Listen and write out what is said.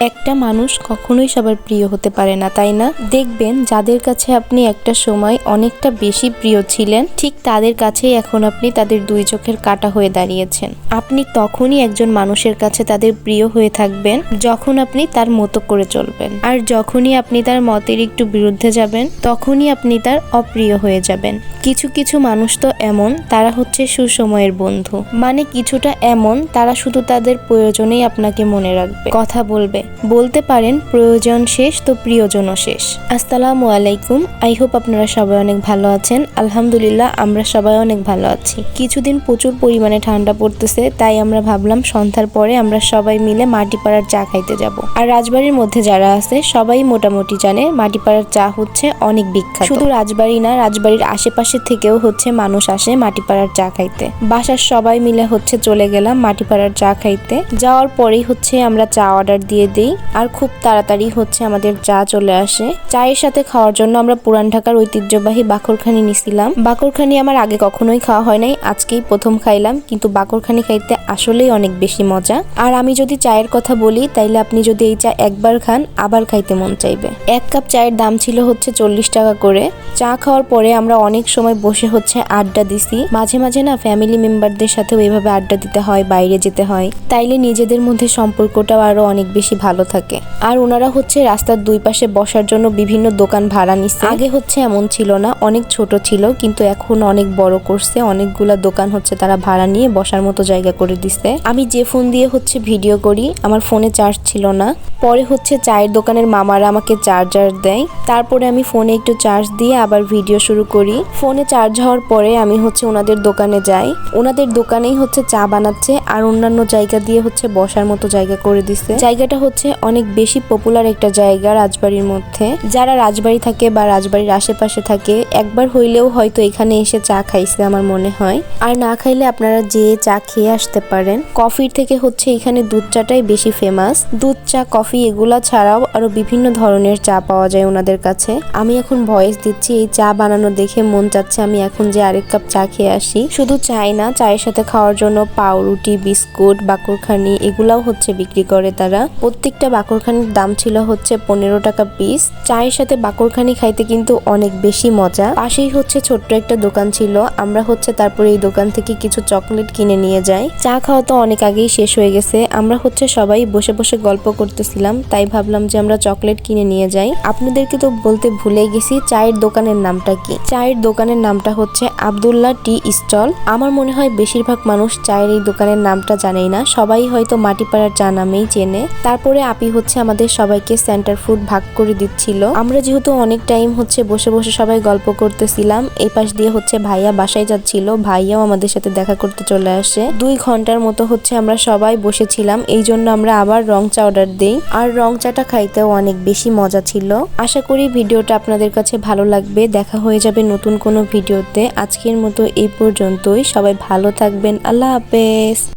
একটা মানুষ কখনোই সবার প্রিয় হতে পারে না, তাই না? দেখবেন যাদের কাছে আপনি একটা সময় অনেকটা বেশি প্রিয় ছিলেন, ঠিক তাদের কাছেই এখন আপনি তাদের দুই চোখের কাটা হয়ে দাঁড়িয়েছেন। আপনি তখনই একজন মানুষের কাছে তাদের প্রিয় হয়ে থাকবেন, যখন আপনি তার মতো করে চলবেন। আর যখনই আপনি তার মতের একটু বিরুদ্ধে যাবেন, তখনই আপনি তার অপ্রিয় হয়ে যাবেন। কিছু কিছু মানুষ তো এমন, তারা হচ্ছে সুসময়ের বন্ধু। মানে কিছুটা এমন, তারা শুধু তাদের প্রয়োজনেই আপনাকে মনে রাখবে। কথা বলবে বলতে পারেন প্রয়োজন শেষ, তো প্রিয়জনও শেষ। আসসালামু আলাইকুম। আই হোপ আপনারা সবাই অনেক ভালো আছেন। আলহামদুলিল্লাহ, আমরা সবাই অনেক ভালো আছি। কিছুদিন প্রচুর পরিমাণে ঠান্ডা পড়তেছে, তাই আমরা ভাবলাম সন্ধ্যার পরে আমরা সবাই মিলে মাটিপাড়ার চা খাইতে যাব। আর রাজবাড়ির মধ্যে যারা আছে, সবাই মোটামুটি জানে মাটিপাড়ার চা হচ্ছে অনেক বিখ্যাত। শুধু রাজবাড়ি না, রাজবাড়ির আশেপাশে থেকেও হচ্ছে মানুষ আসে মাটিপাড়ার চা খাইতে। বাসার সবাই মিলে হচ্ছে চলে গেলাম মাটিপাড়ার চা খাইতে। যাওয়ার পরেই হচ্ছে আমরা চা অর্ডার দিয়ে দিই আর খুব তাড়াতাড়ি হচ্ছে আমাদের চা চলে আসে। চায়ের সাথে খাওয়ার জন্য আমরা পুরান ঢাকার ঐতিহ্যবাহী বাকরখানি নিছিলাম। বাকরখানি আমার আগে কখনোই খাওয়া হয় নাই, আজকেই প্রথম খাইলাম, কিন্তু বাকরখানি খাইতে আসলেই অনেক বেশি মজা। আর আমি যদি চায়ের কথা বলি, তাইলে আপনি যদি এই চা একবার খান, আবার খাইতে মন চাইবে। এক কাপ চায়ের দাম ছিল হচ্ছে চল্লিশ টাকা করে। চা খাওয়ার পরে আমরা অনেক সময় বসে হচ্ছে আড্ডা দিছি। মাঝে মাঝে না ফ্যামিলি মেম্বারদের সাথেও এভাবে আড্ডা দিতে হয়, বাইরে যেতে হয়। তাইলে নিজেদের মধ্যে সম্পর্কটাও আরও অনেক বেশি ভালো থাকে। আর ওনারা হচ্ছে রাস্তার দুই পাশে বসার জন্য বিভিন্ন দোকান ভাড়া নিচ্ছে। আগে হচ্ছে এমন ছিল না, অনেক ছোট ছিল, কিন্তু এখন অনেক বড় করছে। অনেকগুলা দোকান হচ্ছে তারা ভাড়া নিয়ে বসার মতো জায়গা করে দিচ্ছে। আমি যে ফোন দিয়ে হচ্ছে ভিডিও করি, আমার ফোনে চার্জ ছিল না। পরে হচ্ছে চায়ের দোকানের মামারা আমাকে চার্জার দেয়। তারপরে আমি ফোনে একটু চার্জ দিয়ে আবার ভিডিও শুরু করি। ফোনে চার্জ হওয়ার পরে আমি হচ্ছে ওনাদের দোকানে যাই। ওনাদের দোকানেই হচ্ছে চা বানাচ্ছে আর অন্যান্য জায়গা দিয়ে হচ্ছে বসার মতো জায়গা করে দিছে জায়গাটা হচ্ছে অনেক বেশি পপুলার একটা জায়গা রাজবাড়ির মধ্যে। যারা রাজবাড়ি থাকে বা রাজবাড়ির আশেপাশে থাকে, একবার হইলেও হয়তো এখানে এসে চা খাইছে আমার মনে হয়। আর না খাইলে আপনারা যে চা খেয়ে আসতে পারেন। কফির থেকে হচ্ছে এখানে দুধ চাটাই বেশি ফেমাস দুধ, চা, কফি এগুলা ছাড়াও আরও বিভিন্ন ধরনের চা পাওয়া যায় ওনাদের কাছে। আমি এখন ভয়েস দিচ্ছি, এই চা বানানো দেখে মন চাচ্ছে আমি এখন যে আরেক কাপ চা খেয়ে আসি। শুধু চাই না, চায়ের সাথে খাওয়ার জন্য পাউরুটি, বিস্কুট, বাকরখানি এগুলাও হচ্ছে বিক্রি করে তারা। প্রত্যেকটা বাকরখানির দাম ছিল হচ্ছে পনেরো টাকা পিস চায়ের সাথে বাকরখানি খাইতে কিন্তু অনেক বেশি মজা। পাশেই হচ্ছে ছোট্ট একটা দোকান ছিল। আমরা হচ্ছে তারপরে এই দোকান থেকে কিছু চকলেট কিনে নিয়ে যাই। চা খাওয়া তো অনেক আগেই শেষ হয়ে গেছে। আমরা হচ্ছে সবাই বসে বসে গল্প করতেছিলাম। তাই ভাবলাম যে আমরা চকলেট কিনে নিয়ে যাই। আপনাদেরকে তো বলতে ভুলে গেছি, চায়ের দোকানের নামটা কি? চায়ের দোকানের নামটা হচ্ছে আবদুল্লাহ টি স্টল। আমার মনে হয় বেশিরভাগ মানুষ চায়ের এই দোকানের নামটা জানেই না। সবাই হয়তো মাটিপাড়ার চা নামেই চেনে। তারপরে আপি হচ্ছে আমাদের সবাইকে সেন্টার ফুড ভাগ করে দিচ্ছিল। আমরা যেহেতু অনেক টাইম হচ্ছে বসে বসে সবাই গল্প করতেছিলাম, এই পাশ দিয়ে হচ্ছে ভাইয়া বাসায় যাচ্ছিল, ভাইয়াও আমাদের সাথে দেখা করতে চলে আসে। দুই ঘণ্টার মতো হচ্ছে আমরা সবাই বসেছিলাম, এই জন্য আমরা আবার রং চা অর্ডার দিই। আর রং চাটা খাইতেও অনেক বেশি মজা ছিল। আশা করি ভিডিওটা আপনাদের কাছে ভালো লাগবে। দেখা হয়ে যাবে নতুন কোনো ভিডিওতে। আজকের মতো এই পর্যন্তই। সবাই ভালো থাকবেন। আল্লাহ হাফেজ।